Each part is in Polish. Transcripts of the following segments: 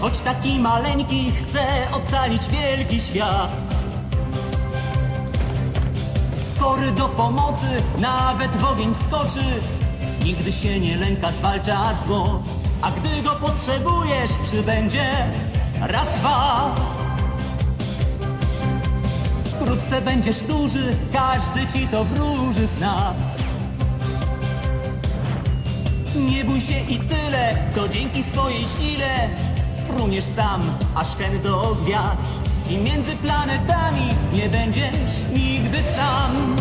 choć taki maleńki chce ocalić wielki świat. Skory do pomocy, nawet w ogień skoczy. Nigdy się nie lęka, zwalcza zło. A gdy go potrzebujesz, przybędzie raz, dwa. Wkrótce będziesz duży, każdy ci to wróży z nas. Nie bój się i tyle, to dzięki swojej sile fruniesz sam, aż hen do gwiazd. I między planetami nie będziesz nigdy sam.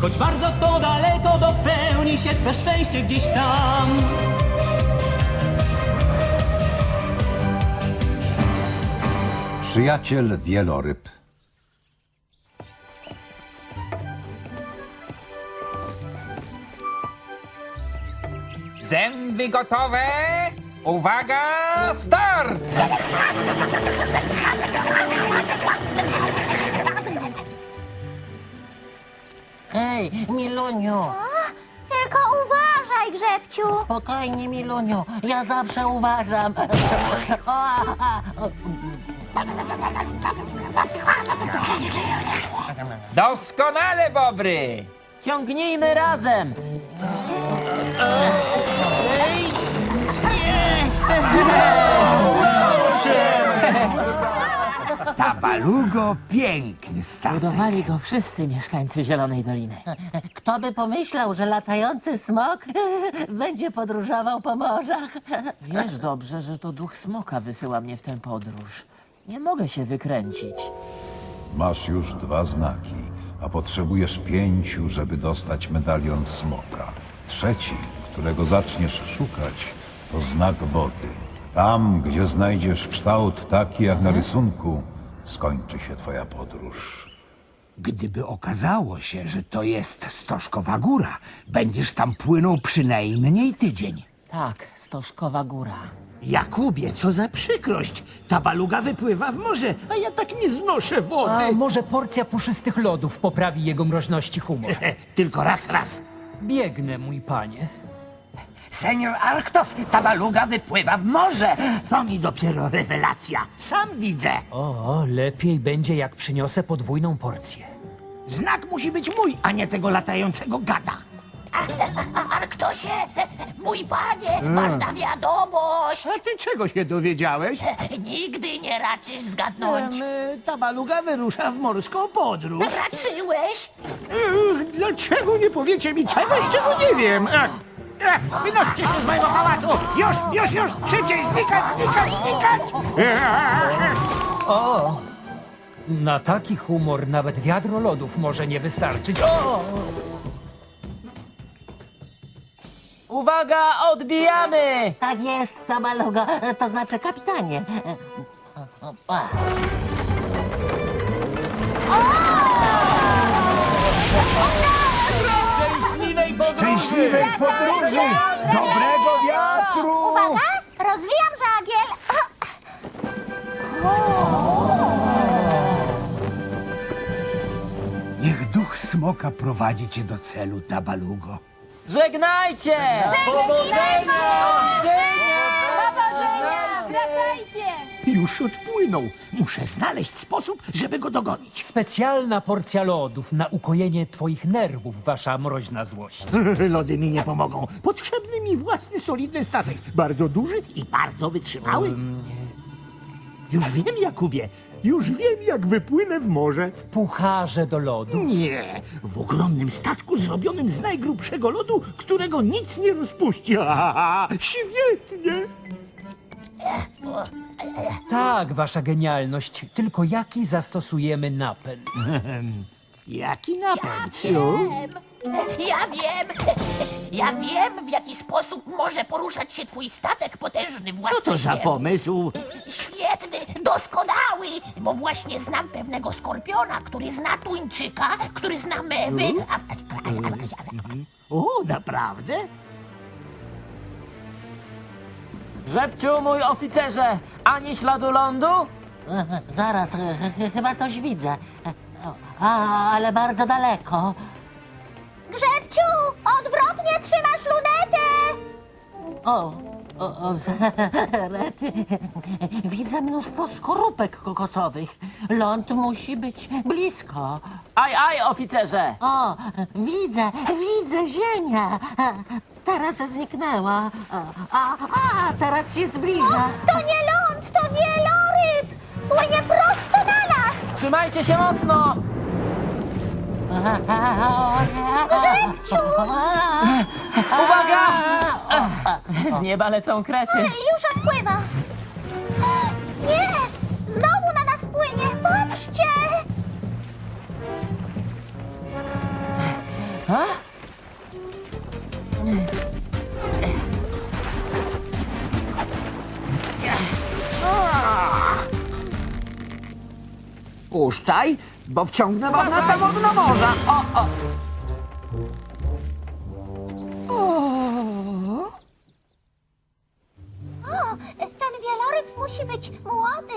Choć bardzo to daleko, dopełni się twe szczęście gdzieś tam. Przyjaciel wieloryb. Zęby gotowe? Uwaga, start! Hej, Miluniu! Tylko uważaj, Grzebciu! Spokojnie, Miluniu, ja zawsze uważam. O, a, a, o, Doskonale, Bobry! Ciągnijmy razem! Tabalugo piękny statek. Budowali go wszyscy mieszkańcy Zielonej Doliny. Kto by pomyślał, że latający smok będzie podróżował po morzach? Wiesz dobrze, że to duch smoka wysyła mnie w tę podróż. Nie mogę się wykręcić. Masz już dwa znaki, a potrzebujesz pięciu, żeby dostać medalion smoka. Trzeci, którego zaczniesz szukać, to znak wody. Tam, gdzie znajdziesz kształt taki jak na rysunku, skończy się twoja podróż. Gdyby okazało się, że to jest Stożkowa Góra, będziesz tam płynął przynajmniej tydzień. Tak, Stożkowa Góra. Jakubie, co za przykrość! Ta baluga wypływa w morze, a ja tak nie znoszę wody. A może porcja puszystych lodów poprawi jego mroźności humor? Tylko raz, raz. Biegnę, mój panie. Senior Arktos, Tabaluga wypływa w morze. To mi dopiero rewelacja. Sam widzę. O, lepiej będzie, jak przyniosę podwójną porcję. Znak musi być mój, a nie tego latającego gada. Arktosie, mój panie, ważna wiadomość! A ty czego się dowiedziałeś? Nigdy nie raczysz zgadnąć. Em, ta baluga wyrusza w morską podróż. Raczyłeś? Ech, dlaczego nie powiecie mi czegoś, czego nie wiem? Ech, wynoście się z mojego pałacu! Już, już, już! Szybciej, znikać, znikać, znikać! O! Na taki humor nawet wiadro lodów może nie wystarczyć. O! Uwaga, odbijamy! Tak jest, Tabalugo, to znaczy kapitanie. A. Rozwijam żagiel! Niech duch smoka prowadzi cię do celu, Tabalugo. Żegnajcie! Wracajcie! Już odpłynął. Muszę znaleźć sposób, żeby go dogonić. Specjalna porcja lodów na ukojenie twoich nerwów, wasza mroźna złość. Lody mi nie pomogą. Potrzebny mi własny, solidny statek. Bardzo duży i bardzo wytrzymały. Już wiem, Jakubie. Już wiem, jak wypłynę w morze. Pucharze do lodu. Nie, w ogromnym statku zrobionym z najgrubszego lodu, którego nic nie rozpuści. Ha, świetnie! Tak, wasza genialność. Tylko jaki zastosujemy napęd? Jaki napęd? Ja wiem! Ja wiem, w jaki sposób może poruszać się twój statek potężny Co to za pomysł? Świetny, doskonały, bo właśnie znam pewnego skorpiona, który zna tuńczyka, który zna mewy. A, a, a, a, a, a, O, naprawdę? Żebciu, mój oficerze, ani śladu lądu? Zaraz, ch- ch- chyba coś widzę. A, ale bardzo daleko. Grzebciu! Odwrotnie trzymasz lunetę! O, O, o, rety. Widzę mnóstwo skorupek kokosowych. Ląd musi być blisko. Aj, aj, oficerze! O, widzę, widzę ziemię. Teraz zniknęła. A, a teraz się zbliża. To nie ląd, to wieloryb! Płynie prosto na nas! Trzymajcie się mocno! Grzebciu! Uwaga! Z nieba lecą krety. Już odpływa! Bo wciągnę was na samotne morza. O, o. O, ten wieloryb musi być młody.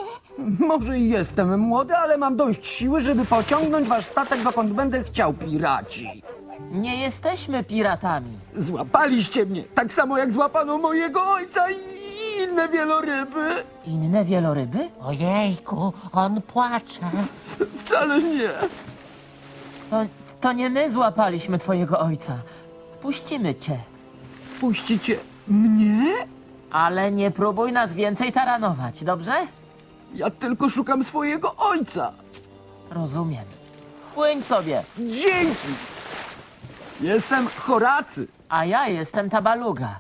Może i jestem młody, ale mam dość siły, żeby pociągnąć wasz statek dokąd będę chciał, piraci. Nie jesteśmy piratami. Złapaliście mnie, tak samo jak złapano mojego ojca i inne wieloryby. Inne wieloryby? Ojejku, on płacze. Wcale nie. To, to nie my złapaliśmy twojego ojca. Puścimy cię. Puścicie mnie? Ale nie próbuj nas więcej taranować, dobrze? Ja tylko szukam swojego ojca. Rozumiem. Płyń sobie, Dzięki. Jestem Horacy. a ja jestem Tabaluga.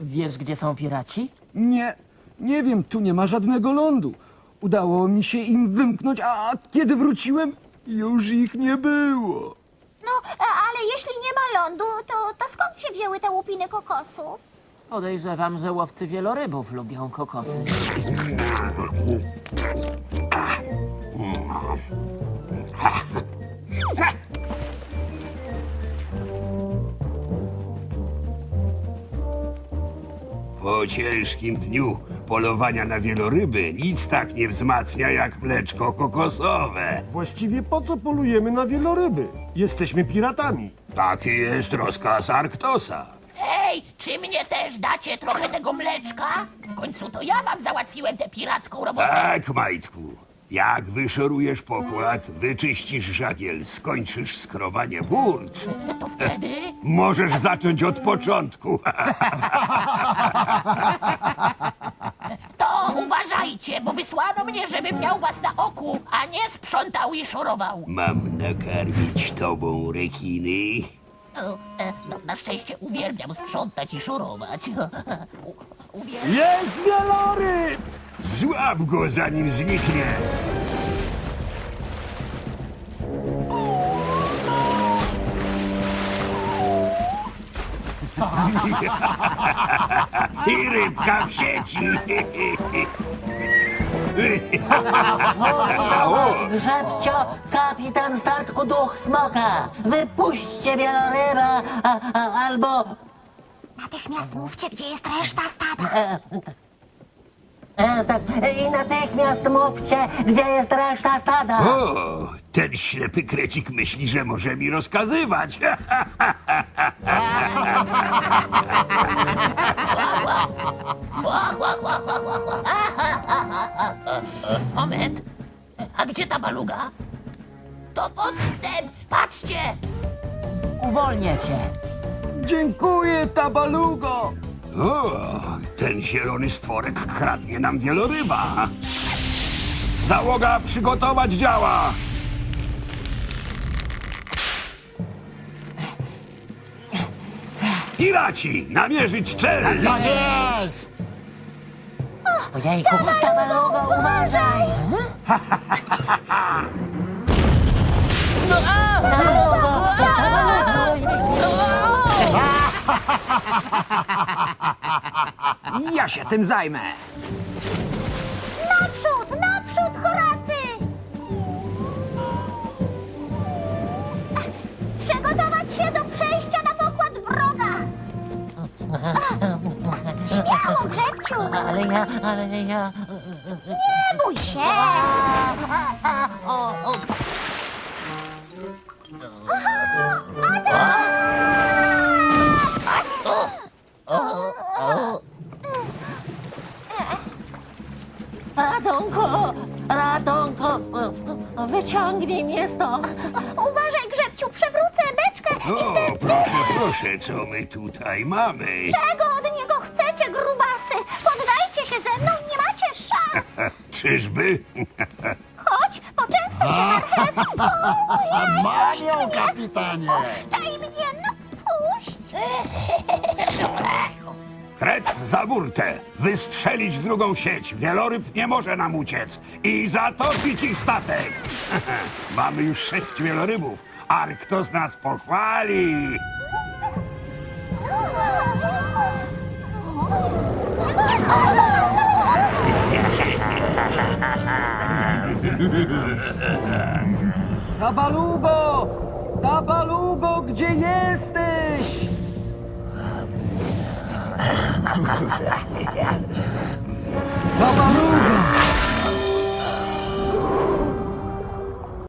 Wiesz, gdzie są piraci? Nie, nie wiem, tu nie ma żadnego lądu. Udało mi się im wymknąć, a kiedy wróciłem, już ich nie było. No, ale jeśli nie ma lądu, to, to skąd się wzięły te łupiny kokosów? Podejrzewam, że łowcy wielorybów lubią kokosy. Po ciężkim dniu polowania na wieloryby nic tak nie wzmacnia jak mleczko kokosowe. Właściwie po co polujemy na wieloryby? Jesteśmy piratami. Taki jest rozkaz Arktosa. Ej, czy mnie też dacie trochę tego mleczka? W końcu to ja wam załatwiłem tę piracką robotę. Tak, Majtku. Jak wyszorujesz pokład, wyczyścisz żagiel, skończysz skrowanie burt, To wtedy? możesz zacząć od początku. To uważajcie, bo wysłano mnie, żebym miał was na oku, a nie sprzątał i szorował. Mam nakarmić tobą rekiny. O, e, no, na szczęście uwielbiam sprzątać i szorować. U, uwielbiam. Jest wieloryb! Złap go, zanim zniknie. I rybka w sieci. Grzebcio, kapitan statku Duch Smoka! Wypuśćcie wieloryba, a, a, albo... Natychmiast mówcie, gdzie jest reszta stada. E, tak, I natychmiast mówcie, gdzie jest reszta stada. O, ten ślepy krecik myśli, że może mi rozkazywać. Moment, a gdzie ta baluga? To podstęp, patrzcie! Uwolnię cię. Dziękuję, Tabalugo. O, ten zielony stworek kradnie nam wieloryba. Załoga przygotować działa. Piraci, namierzyć cel. Ojejku, ta baluga, uważaj! Ja się tym zajmę. Naprzód, naprzód, Horacy! Przygotować się do przejścia! Miało, Grzebciu! Ale ja, ale ja... Nie bój się! O, o. Ratunku! Wyciągnij mnie stąd! Uważaj, Grzebciu, przewrócę beczkę i wtedy proszę, co my tutaj mamy? Czego od niego chcecie, grubasy? Poddajcie się ze mną, nie macie szans. Czyżby? Chodź, poczęstuj się marchewką. Ojej, puść mnie. kapitanie! Puszczaj mnie, no puść. Kret za burtę! Wystrzelić drugą sieć! Wieloryb nie może nam uciec! I zatopić ich statek! Mamy już sześć wielorybów, a kto z nas pochwali? Tabalugo! Tabalugo, gdzie jesteś? Tabalugo!